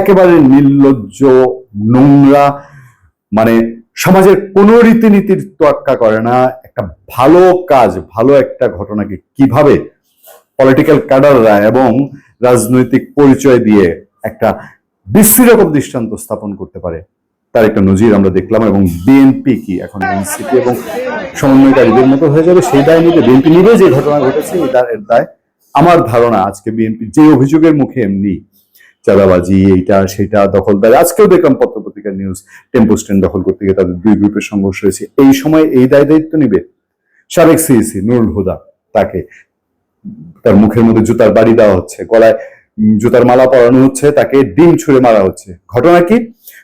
একেবারে নির্লজ্জ, নোংরা মানে সমাজের কোনো রীতিনীতির তোয়াক্কা করে না। একটা ভালো কাজ, ভালো একটা ঘটনাকে কীভাবে পলিটিক্যাল ক্যাডাররা এবং রাজনৈতিক পরিচয় দিয়ে একটা বিশ্রী রকম দৃষ্টান্ত স্থাপন করতে পারে, তার একটা নজির আমরা দেখলাম এবং বিএনপি কি এখন এনসিপি এবং সমন্বয়কারীদের মতো হয়ে যাবে, সেই দায় নিতে বিএনপি নিবে যে ঘটনা ঘটেছে এর দায় আমার ধারণা আজকে বিএনপি যে অভিযোগের মুখে এমনি চাঁদাবাজি, এইটা, সেটা দখলদার আজকেও দেখলাম পত্রপত্রিকার নিউজ টেম্পো স্ট্যান্ড দখল করতে গিয়ে তাদের দুই গ্রুপের সংঘর্ষ হয়েছে। এই সময় এই দায় দায়িত্ব নিবে সাবেক সিইসি নুরুল হুদা, তাকে তার মুখের মধ্যে জুতার বাড়ি দেওয়া হচ্ছে, গলায় জুতার মালা পরানো হচ্ছে, তাকে ডিম ছুঁড়ে মারা হচ্ছে। ঘটনা কি?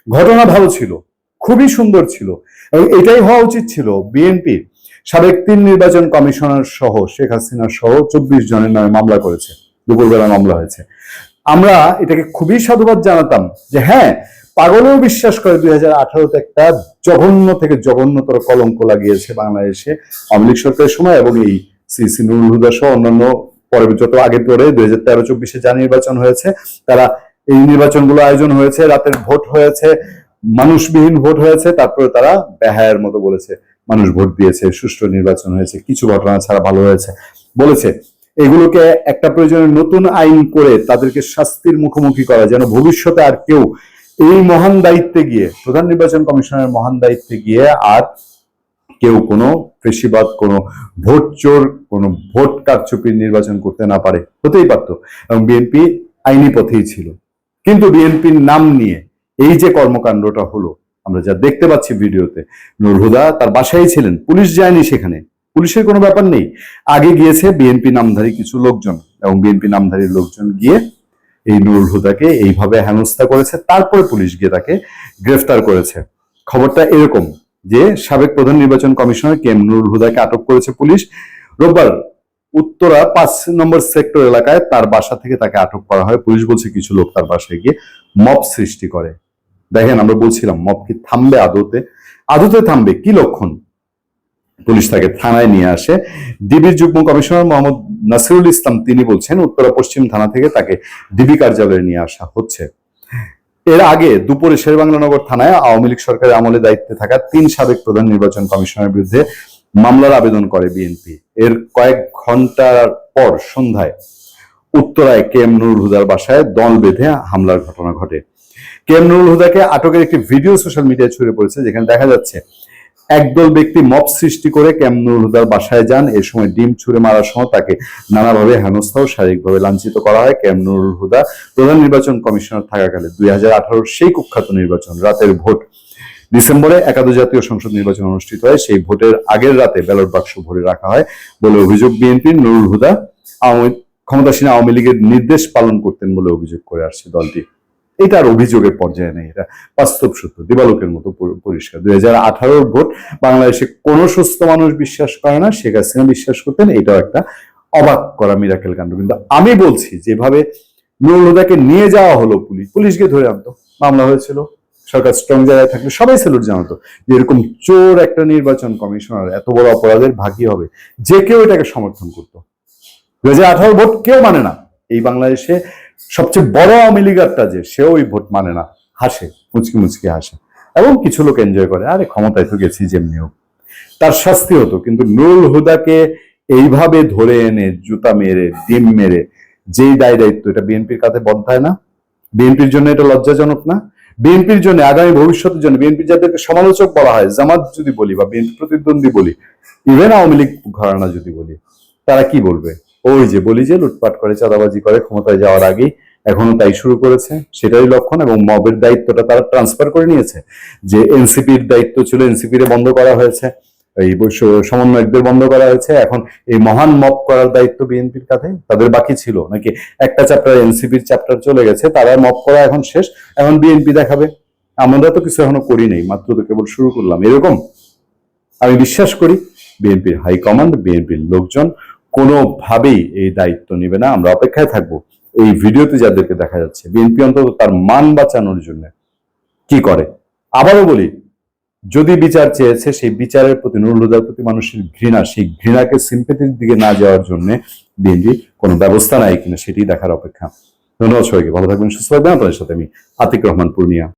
ঘটনা ভালো ছিল, খুবই সুন্দর ছিল এবং এটাই হওয়া উচিত ছিল। বিএনপি সাবেক তিন নির্বাচন কমিশনার সহ, শেখ হাসিনা সহ চব্বিশ জনের নামে মামলা করেছে। দুপুরবেলা মামলা হয়েছে। আমরা এটাকে খুবই সাধুবাদ জানাতাম যে হ্যাঁ পাগলেও বিশ্বাস করে দুই হাজার একটা জঘন্য থেকে জঘন্যতর কলঙ্ক লাগিয়েছে বাংলাদেশে আওয়ামী লীগ সরকারের সময় এবং এই সিসি নুরুল হুদা সহ অন্যান্য পরে যত আগে পরে দুই হাজার তেরো চব্বিশে যা নির্বাচন হয়েছে, তারা এই নির্বাচনগুলো আয়োজন হয়েছে, রাতের ভোট হয়েছে, মানুষবিহীন ভোট হয়েছে, তারপরে তারা বেহায়ের মতো বলেছে, মানুষ ভোট দিয়েছে, সুষ্ঠু নির্বাচন হয়েছে, কিছু ঘটনা ছাড়া ভালো হয়েছে, বলেছে। এগুলোকে একটা প্রয়োজনে নতুন আইন করে তাদেরকে শাস্তির মুখোমুখি করা, যেন ভবিষ্যতে আর কেউ এই মহান দায়িত্বে গিয়ে, প্রধান নির্বাচন কমিশনের মহান দায়িত্বে গিয়ে আর কেউ কোনো ফেসিবাদ কোনো ভোট চোর, কোনো ভোট কারচুপির নির্বাচন করতে না পারে। হতেই পারত, এবং বিএনপি আইনি পথেই ছিল। কিন্তু বিএনপির নাম নিয়ে এই যে কর্মকাণ্ডটা হলো, আমরা যা দেখতে পাচ্ছি ভিডিওতে নুর হুদা তার বাসায় ছিলেন, পুলিশ যায়নি সেখানে। পুলিশের কোনো ব্যাপার নেই। আগে গিয়েছে বিএনপি নামধারী কিছু লোকজন এবং বিএনপি নামধারী লোকজন গিয়ে এই নুরুল হুদাকে এইভাবে হেনস্থা করেছে। তারপরে পুলিশ গিয়ে তাকে গ্রেফতার করেছে। খবরটা এরকম যে সাবেক প্রধান নির্বাচন কমিশনার কে এম নুরুল হুদাকে আটক করেছে পুলিশ। রোববার উত্তরা পাঁচ নম্বর সেক্টর এলাকায় তার বাসা থেকে তাকে আটক করা হয়। পুলিশ বলছে কিছু লোক তার বাসায় গিয়ে মপ সৃষ্টি করে। দেখেন আমরা বলছিলাম মপ কি থামবে আদতে? আদতে থামবে কি লক্ষণ? পুলিশ তাকে থানায় নিয়ে আসে। ডিবির যুগ্ম কমিশনার মোহাম্মদ নাসিরুল ইসলাম তিনি বলছেন, উত্তরা পশ্চিম থানা থেকে তাকে ডিবি কার্যালয়ে নিয়ে আসা হচ্ছে। এর আগে দুপুরে শেরবাংলানগর থানায় আওয়ামী লীগ সরকারের আমলে দায়িত্বে থাকা তিন সাবেক প্রধান নির্বাচন কমিশনারের বিরুদ্ধে মামলার আবেদন করে বিএনপি। এর কয়েক ঘণ্টার পর সন্ধ্যায় উত্তরায় কে এম নুরুল হুদার বাসায় দল বেঁধে হামলার ঘটনা ঘটে। কে এম নুরুল হুদাকে আটকের একটি ভিডিও সোশ্যাল মিডিয়ায় ছড়িয়ে পড়েছে, যেখানে দেখা যাচ্ছে একদল ব্যক্তি মব সৃষ্টি করে ক্যাম নুরুল হুদার বাসায় যান। এ সময় ডিম ছুঁড়ে মারার সময় তাকে নানাভাবে হেনস্থা ও শারীরিকভাবে লাঞ্ছিত করা হয় ক্যাম নুরুল হুদা। প্রধান নির্বাচন কমিশনার থাকাকালে দুই সেই কুখ্যাত নির্বাচন রাতের ভোট। ডিসেম্বরে একাদশ জাতীয় সংসদ নির্বাচন অনুষ্ঠিত হয়। সেই ভোটের আগের রাতে ব্যালট বাক্স ভরে রাখা হয় বলে অভিযোগ বিএনপির নুরুল হুদা ক্ষমতাসীন আওয়ামী লীগের নির্দেশ পালন করতেন বলে অভিযোগ করে আসছে দলটি। এটা আর অভিযোগের পর্যায়ে নেই এটা। বাস্তব সত্য, দিবালোকের মতো পরিষ্কার। দুই হাজার আঠারোর ভোট বাংলাদেশে কোনো সুস্থ মানুষ বিশ্বাস করে না, শেখ হাসিনা বিশ্বাস করতেন, এটাও একটা অবাক করা মিরাকেল কাণ্ড। কিন্তু আমি বলছি, যেভাবে নুরুল হুদাকে নিয়ে যাওয়া হলো পুলিশ, পুলিশকে ধরে আনতো। মামলা হয়েছিল, সরকার স্ট্রং জায়গায় থাকলে সবাই স্যালুট জানাতো। যে এরকম চোর একটা নির্বাচন কমিশনার, এত বড় অপরাধের ভাগী হবে। যে কেউ এটাকে সমর্থন করতো। দু হাজার আঠারো ভোট কেউ মানে না। এই বাংলাদেশে সবচেয়ে বড় আওয়ামী লীগারটা যে, সেও ওই ভোট মানে না। হাসে, মুচকি মুচকি হাসে। এবং কিছু লোক এনজয় করে, আরে ক্ষমতায় তো গেছি যেমনি হোক। তার শাস্তি হতো, কিন্তু নুরুল হুদাকে এইভাবে ধরে এনে, জুতা মেরে, ডিম মেরে, যেই দায় দায়িত্ব, এটা বিএনপির কাছে বন্ধায় না। বিএনপির জন্য এটা লজ্জাজনক না। বিএনপির জন্য, আগামী ভবিষ্যতের জন্য বিএনপি যাদেরকে সমালোচক বলা হয়, জামাত যদি বলি বা বিএনপি প্রতিদ্বন্দ্বী বলি ইভেন আওয়ামী লীগ ঘরানা যদি বলি, তারা কি বলবে? ওই যে বলি যে লুটপাট করে, চাঁদাবাজি করে ক্ষমতায় যাওয়ার আগেই। এখনও তাই শুরু করেছে, সেটাই লক্ষণ এবং মবের দায়িত্বটা তারা ট্রান্সফার করে নিয়েছে। যে এনসিপির দায়িত্ব ছিল এনসিপি রে বন্ধ করা হয়েছে, এই সমন্বয়কদের বন্ধ করা হয়েছে। এখন এই মহান মব করার দায়িত্ব বিএনপির কাঁধে, তাদের বাকি ছিল। নাকি একটা চ্যাপ্টার এনসিপির চ্যাপ্টার চলে গেছে, তারা মব করা এখন শেষ, এখন বিএনপি দেখাবে। আমরা তো কিছু এখনও করি নাই, মাত্র তো কেবল শুরু করলাম। এরকম আমি বিশ্বাস করি, বিএনপির হাইকমান্ড বিএনপির লোকজন কোনোভাবেই এই দায়িত্ব নেবে না। আমরা অপেক্ষায় থাকব এই ভিডিওতে যাদেরকে দেখা যাচ্ছে। বিএনপি অন্তত তার মান বাঁচানোর জন্য কি করে? আবারও বলি, যদি বিচার চেয়েছে, সেই বিচারের প্রতি নুরুলুদার প্রতি মানুষের ঘৃণা, সেই ঘৃণাকে সিম্পেথির দিকে না যাওয়ার জন্য বিএনপি কোনো ব্যবস্থা নাই কিনা সেটি দেখার অপেক্ষা। ধন্যবাদ সবাইকে। ভালো থাকবেন, সুস্থ থাকবেন। আপনাদের সাথে আমি আতিক রহমান, পূর্ণিয়া।